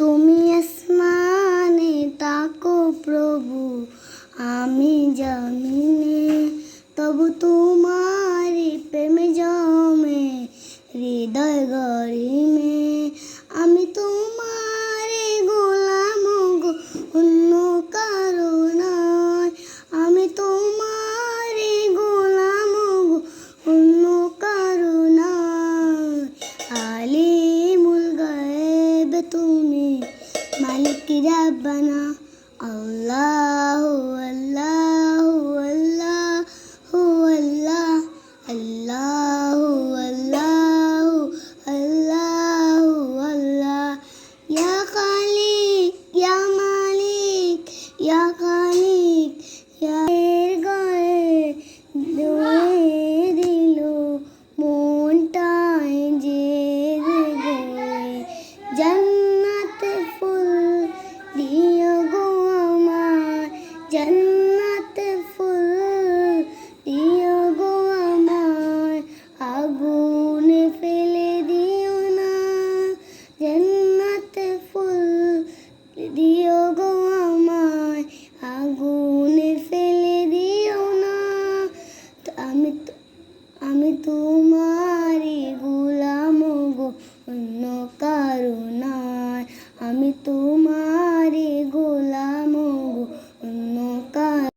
তুমি আসমানে তাকো প্রভু, আমি জামিনে, তবু তোমার প্রেমে জমে, হৃদয় গরিমে, আমি তোমার গোলাম গো, অন্য কারও নয় আমি তোমারে গোলাম গো অন্য কারও নয় আলিমুল মালিক রাব্বানা আল্লাহ। আমি তোমারই গুল